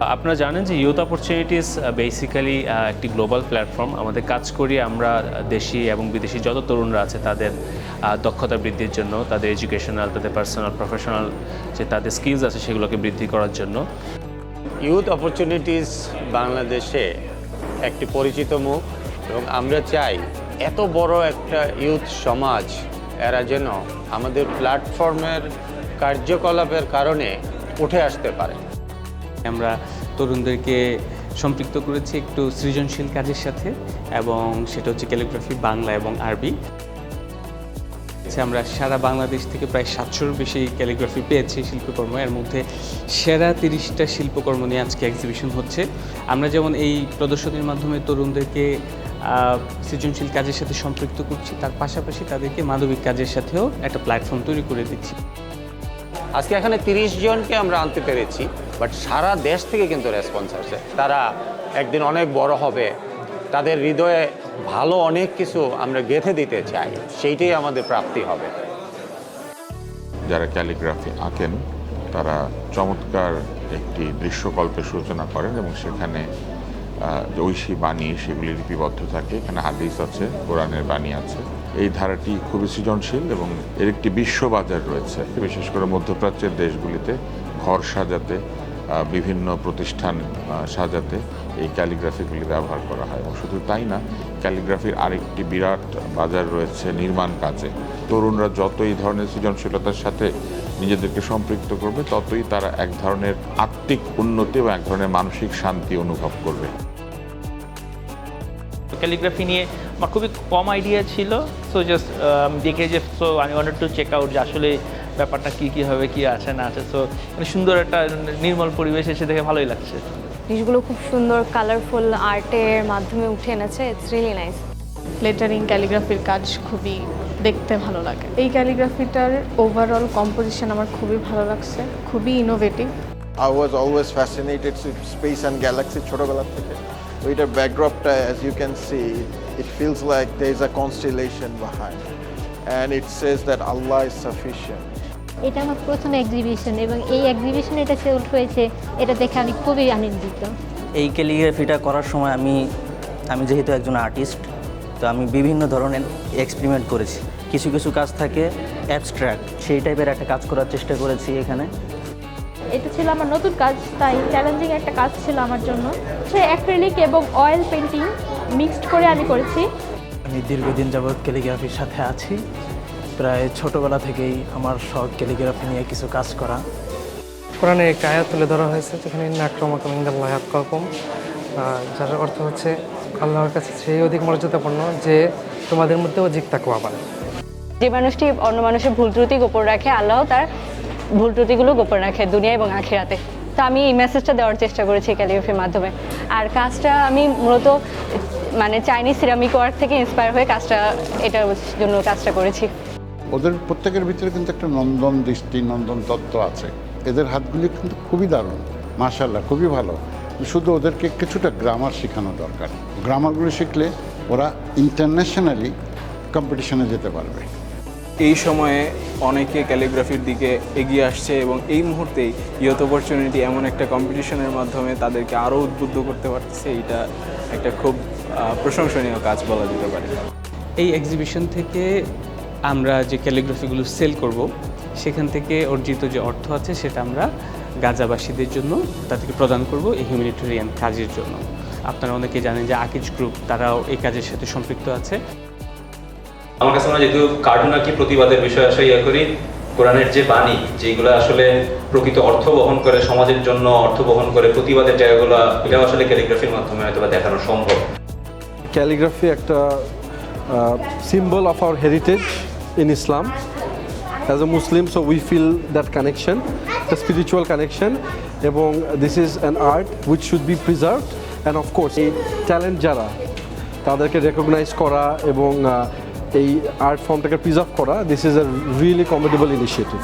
আপনারা জানেন যে ইউথ অপরচুনিটিস বেসিক্যালি একটি গ্লোবাল প্ল্যাটফর্ম আমাদের কাজ করি আমরা দেশি এবং বিদেশি যত তরুণরা আছে তাদের দক্ষতা বৃদ্ধির জন্য, তাদের এডুকেশনাল তাদের পার্সোনাল প্রফেশনাল যে তাদের স্কিলস আছে সেগুলোকে বৃদ্ধি করার জন্য। ইউথ অপরচুনিটিস বাংলাদেশে একটি পরিচিত মুখ এবং আমরা চাই এত বড় একটা ইউথ সমাজ এরা যেন আমাদের প্ল্যাটফর্মের কার্যকলাপের কারণে উঠে আসতে পারে। আমরা তরুণদেরকে সম্পৃক্ত করেছি একটু সৃজনশীল কাজের সাথে এবং সেটা হচ্ছে ক্যালিগ্রাফি বাংলা এবং আরবি। আচ্ছা, আমরা সারা বাংলাদেশ থেকে প্রায় সাতশোর বেশি ক্যালিগ্রাফি পেয়েছি শিল্পকর্ম। এর মধ্যে সেরা তিরিশটা শিল্পকর্ম নিয়ে আজকে এক্সিবিশন হচ্ছে। আমরা যেমন এই প্রদর্শনীর মাধ্যমে তরুণদেরকে সৃজনশীল কাজের সাথে সম্পৃক্ত করছি তার পাশাপাশি তাদেরকে মানবিক কাজের সাথেও একটা প্ল্যাটফর্ম তৈরি করে দিচ্ছি। আজকে এখানে তিরিশ জনকে আমরা আনতে পেরেছি। বাট সারা দেশ থেকে কিন্তু রেসপন্স আসে। তারা একদিন অনেক বড় হবে। তাদের হৃদয়ে ভালো অনেক কিছু আমরা গেঁথে দিতে চাই। সেইটাই আমাদের প্রাপ্তি হবে। যারা ক্যালিগ্রাফি আঁকেন, তারা চমৎকার একটি দৃশ্যকল্পের সূচনা করেন এবং সেখানে ঐশী বাণী, সেগুলি লিপিবদ্ধ থাকে। এখানে হাদিস আছে, কোরআনের বাণী আছে। এই ধারাটি খুবই সৃজনশীল এবং এর একটি বিশ্ববাজার রয়েছে। বিশেষ করে মধ্যপ্রাচ্যের দেশগুলিতে ঘর সাজাতে বিভিন্ন প্রতিষ্ঠান সাজাতে এই ক্যালিগ্রাফিগুলি ব্যবহার করা হয়। এবং শুধু তাই না, ক্যালিগ্রাফির আরেকটি বিরাট বাজার রয়েছে নির্মাণ কাজে। তরুণরা যত এই ধরনের সৃজনশীলতার সাথে নিজেদেরকে সম্পৃক্ত করবে, ততই তারা এক ধরনের আত্মিক উন্নতি এবং এক ধরনের মানসিক শান্তি অনুভব করবে। ক্যালিগ্রাফি নিয়ে আমার খুবই কম আইডিয়া ছিল। সো জাস্ট দেখে যে সো আমি ওয়ান্টেড টু চেক আউট যে আসলে ব্যাপারটা কী কী হবে কী আছে না আছে। সো সুন্দর একটা নির্মল পরিবেশ এসে দেখে ভালোই লাগছে। জিনিসগুলো খুব সুন্দর কালারফুল আর্টের মাধ্যমে উঠে এনেছে। ইটস রিয়েলি নাইস লেটারিং ক্যালিগ্রাফির কাজ খুবই দেখতে ভালো লাগে। এই ক্যালিগ্রাফিটার ওভারঅল কম্পোজিশন আমার খুবই ভালো লাগছে খুবই innovative was always fascinated with space and galaxy ছোটবেলা থেকে। তো এটার ব্যাকড্রপটা as you can see it feels like they is a constellation behind and it says that Allah is sufficient এটা আমার প্রথম এক্সিবিশন এবং এই এক্সিবিশনে এটা সেল হয়েছে এটা দেখে আমি খুবই আনন্দিত। এই ক্যালিগ্রাফিটা করার সময় আমি আমি যেহেতু একজন আর্টিস্ট তো আমি বিভিন্ন ধরনের এক্সপেরিমেন্ট করেছি। কিছু কিছু কাজ থাকে অ্যাবস্ট্র্যাক্ট সেই টাইপের একটা কাজ করার চেষ্টা করেছি এখানে। এটা ছিল আমার নতুন কাজ তাই চ্যালেঞ্জিং একটা কাজ ছিল আমার জন্য। সে অ্যাক্রিলিক এবং অয়েল পেন্টিং মিক্সড করে আমি করেছি। আমি দীর্ঘদিন যাবৎ ক্যালিগ্রাফির সাথে আছি। প্রায় ছোটবেলা থেকেই আমার শখ ক্যালিগ্রাফি নিয়ে কিছু কাজ করা। কোরআনে একটা আয়াত তুলে ধরা হয়েছে যেখানে নাক্রমকম ইন্দাল্লাহ কম যার অর্থ হচ্ছে আল্লাহর কাছে সেই অধিক মর্যাদাপূর্ণ যে তোমাদের মধ্যেও জিক তাকুয়া পারে যে মানুষটি অন্য মানুষের ভুল ত্রুটি গোপন রাখে আল্লাহ তার ভুল ত্রুটিগুলো গোপন রাখে দুনিয়া এবং আখিরাতে। তো আমি এই মেসেজটা দেওয়ার চেষ্টা করেছি ক্যালিগ্রাফির মাধ্যমে। আর কাজটা আমি মূলত মানে চাইনিজ সিরামিক ওয়ার্ক থেকে ইন্সপায়ার হয়ে কাজটা এটার জন্য কাজটা করেছি। ওদের প্রত্যেকের ভিতরে কিন্তু একটা নন্দন দৃষ্টি নন্দন তত্ত্ব আছে। এদের হাতগুলি কিন্তু খুবই দারুণ। মাশাল্লাহ খুবই ভালো। শুধু ওদেরকে কিছুটা গ্রামার শেখানো দরকার। গ্রামারগুলো শিখলে ওরা ইন্টারন্যাশনালি কম্পিটিশনে যেতে পারবে। এই সময়ে অনেকে ক্যালিগ্রাফির দিকে এগিয়ে আসছে এবং এই মুহূর্তেই ইয়ত অপরচুনিটি এমন একটা কম্পিটিশনের মাধ্যমে তাদেরকে আরও উদ্বুদ্ধ করতে পারতেছে এটা একটা খুব প্রশংসনীয় কাজ বলা যেতে পারে। এই এক্সিবিশন থেকে আমরা যে ক্যালিগ্রাফিগুলো সেল করব সেখান থেকে অর্জিত যে অর্থ আছে সেটা আমরা গাজাবাসীদের জন্য তাদেরকে প্রদান করব এই হিউম্যানিটেরিয়ান কাজের জন্য। আপনারা অনেকে জানেন যে আকিজ গ্রুপ তারাও এই কাজের সাথে সম্পৃক্ত আছে। আমার কাছে মনে যেহেতু কার্টুন আর কি প্রতিবাদের বিষয় আসে ইয়ে করি কোরআনের যে বাণী যেগুলো আসলে প্রকৃত অর্থ বহন করে সমাজের জন্য অর্থ বহন করে প্রতিবাদের জায়গাগুলো এটাও আসলে ক্যালিগ্রাফির মাধ্যমে হয়তো বা দেখানো সম্ভব। ক্যালিগ্রাফি একটা symbol of our heritage in Islam as a Muslim so we feel that connection the spiritual connection এবং this is an art which should be preserved and of course এই ট্যালেন্ট যারা, তাদেরকে রেকগনাইজ করা এবং এই art ফর্মটাকে preserve করা this is a really commendable initiative